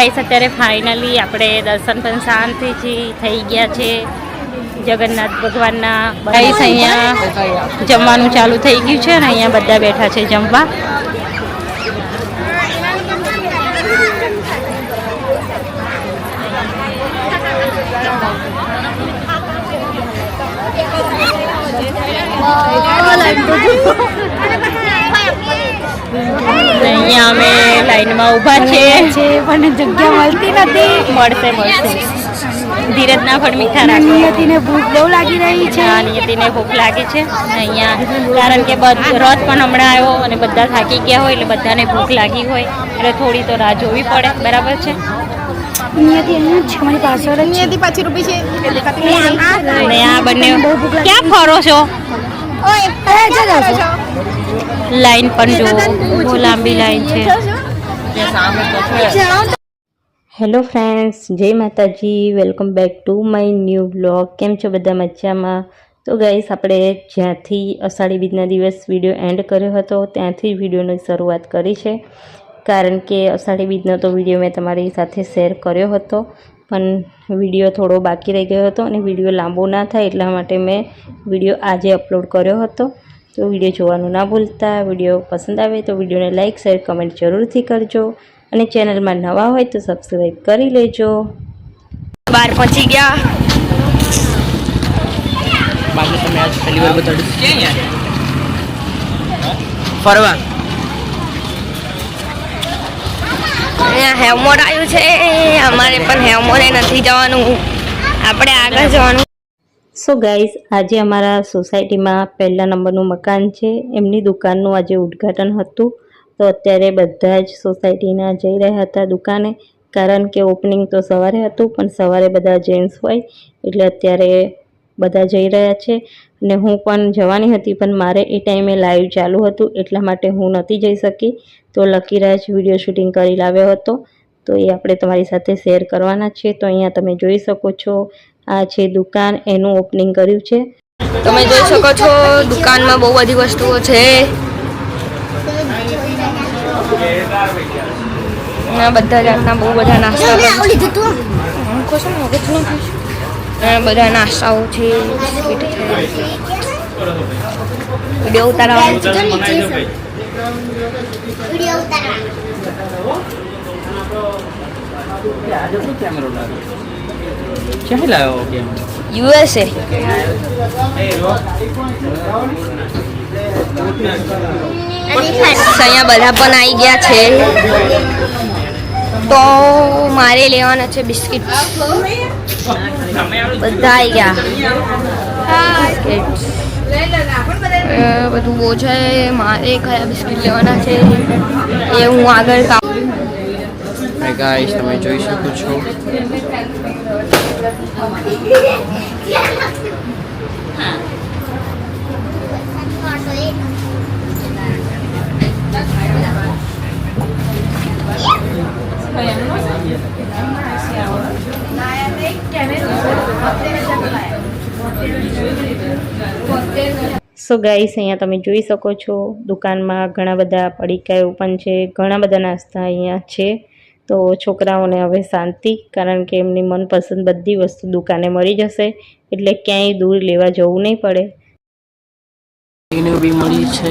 Guys અત્યારે finally આપણે દર્શન પણ શાંતિથી થઈ ગયા છે. જગન્નાથ ભગવાનના ગાઈસ અહીંયા જમવાનું ચાલુ થઈ ગયું છે અને અહીંયા બધા બેઠા છે જમવા. અને અહીંયા અમે લાઈનમાં ઊભા છે છે પણ જગ્યા મળતી નથી. મળશે મળશે. ધીરજના ફળ મીઠા રાખો. નિયતિને ભૂખ બહુ લાગી રહી છે. આ નિયતિને ભૂખ લાગી છે. અહીંયા કારણ કે બધ- રથ પણ હમણાં આવ્યો અને બધા થાકી ગયા હોય એટલે બધાને ભૂખ લાગી હોય. એટલે થોડી તો રાહ જોવી પડે. બરાબર છે? નિયતિ અહીંયા છે મારી પાછળ જ પાછી રૂપી છે. અને આ બંને ક્યાં ફરો છો. લાઈન પણ જો બહુ લાંબી લાઈન છે. હેલો ફ્રેન્ડ્સ જય માતાજી welcome back to my new blog. કેમ છો બધા મજામાં? તો ગાઈસ આપણે જ્યાંથી અષાઢી બીજના દિવસ વીડિયો એન્ડ કર્યો હતો ત્યાંથી વિડીયોની શરૂઆત કરી છે. કારણ કે અષાઢી બીજનો તો વીડિયો મેં તમારી સાથે શેર કર્યો હતો. પણ વીડિયો થોડો બાકી રહી ગયો હતો અને વીડિયો લાંબો ના થાય એટલા માટે મેં વીડિયો આજે અપલોડ કર્યો હતો. તો વીડિયો જોવાનું ના ભૂલતા. વીડિયો પસંદ આવે તો વિડીયોને લાઇક શેર કમેન્ટ જરૂરથી કરજો. અને ચેનલમાં નવા હોય તો સબસ્ક્રાઈબ કરી લેજો. બાર પહોંચી ગયા. બાકી તમે આજ પહેલી વાર બતાડ્યું ફરવા. અહીંયા હેવમોડ આવ્યું છે. અમારે પણ હેવમોડે નથી જવાનું. આપણે આગળ જવાનું. સો ગાઈઝ આજે અમારા સોસાયટીમાં પહેલા નંબરનું મકાન છે. એમની દુકાનનું આજે ઉદ્ઘાટન હતું. તો અત્યારે બધા જ સોસાયટીના જઈ રહ્યા હતા દુકાને. કારણ કે ઓપનિંગ તો સવારે હતું, પણ સવારે બધા જેન્ટ્સ હોય એટલે અત્યારે બધા જઈ રહ્યા છે. અને હું પણ જવાની હતી પણ મારે એ ટાઈમે લાઈવ ચાલુ હતું એટલા માટે હું નહોતી જઈ શકી. તો લકીરાજ વીડિયો શૂટિંગ કરી લાવ્યો હતો. તો એ આપણે તમારી સાથે શેર કરવાના છે. તો અહીંયા તમે જોઈ શકો છો આ છે દુકાન એનું ઓપનિંગ કર્યું છે. તમે જોઈ શકો છો દુકાનમાં બહુ બધી વસ્તુઓ છે. બધા જાતના બહુ બધા નાસ્તા બધા નાસ્તાઓ છે બિસ્કિટ છે વીડિયો ઉતારવાનું છે ક્યાં લાવ્યો કેમેરો યુએસએ અહીંયા બધા પણ આવી ગયા છે. તો મારે લેવાના છે બિસ્કિટ. બધા આવી ગયા. બધું બહુ છે મારે કયા બિસ્કિટ લેવાના છે એ હું આગળ ગાઈસ તમે જોઈ શકો છો. સો ગાઈસ અહીંયા તમે જોઈ શકો છો, દુકાનમાં ઘણા બધા પડીકાઓ પણ છે, ઘણા બધા નાસ્તા અહીંયા છે. તો છોકરાઓને હવે શાંતિ, કારણ કે એમની મનપસંદ બધી વસ્તુ દુકાને મળી જશે, એટલે ક્યાંય દૂર લેવા જવું નહીં પડે. બી મળી છે.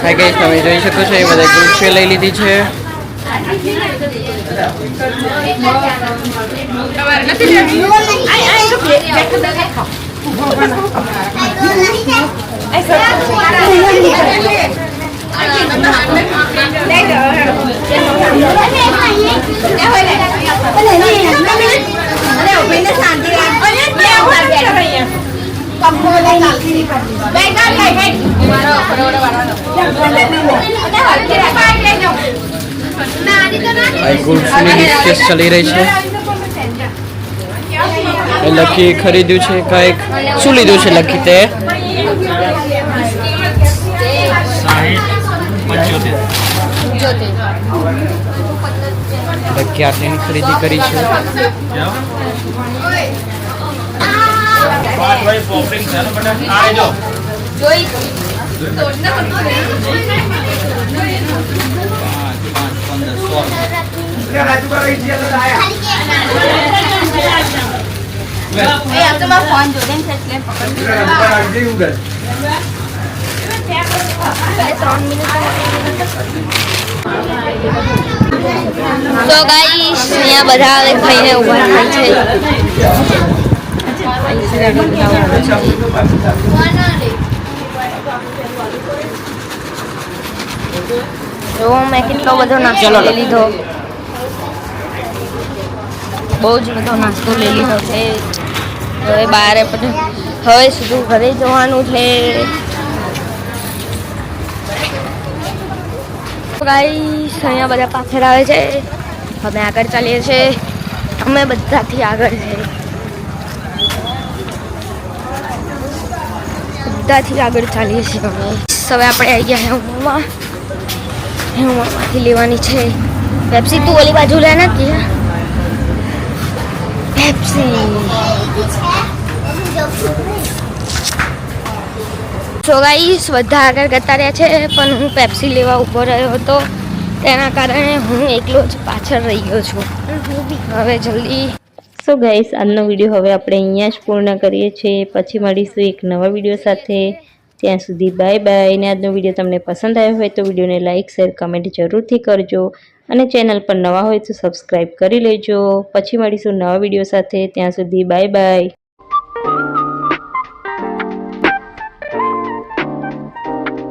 હા ગાઈસ તમે જોઈ શકો છો એ બધા ગુલ્ફીઓ લઈ લીધી છે આ ડિસ્કેસ ચાલી રહી છે. લકી ખરીદ્યું છે કાંઈક શું લીધું છે લકી તે લકી આટલીની ખરીદી કરી છે તો ગાઈસ અહીંયા બધા હવે ખાઈને ઊભા થાય છે. જો મેં કેટલો બધો નાસ્તો લઈ લીધો. બહુ જ બધો નાસ્તો લઈ લીધો છે. હવે બારે હવે સીધું ઘરે જવાનું છે. ગાઈસ અહીંયા બધા પાછળ આવે છે. અમે આગળ ચાલીએ છીએ. અમે બધાથી આગળ છે. બધાથી આગળ ચાલીએ છીએ અમે. હવે આપણે આવી ગયા હેમમાં હેમમાંથી લેવાની છે. પેપ્સી તું ઓલી બાજુ લે નથી પેપ્સી સો ગાઈસ બધા આગળ જતા રહ્યા છે, પણ હું પેપ્સી લેવા ઊભો રહ્યો હતો. તેના કારણે હું એકલો જ પાછળ રહી ગયો છું. હવે જલ્દી. સો ગાઈસ આજનો વીડિયો હવે આપણે અહીંયા જ પૂર્ણ કરીએ છીએ. પછી મળીશું એક નવા વીડિયો સાથે. ત્યાં સુધી બાય બાય. અને આજનો વીડિયો તમને પસંદ આવ્યો હોય તો વિડીયોને લાઇક શેર કમેન્ટ જરૂરથી કરજો. અને ચેનલ પર નવા હોય તો સબસ્ક્રાઈબ કરી લેજો. પછી મળીશું નવા વીડિયો સાથે. ત્યાં સુધી બાય બાય.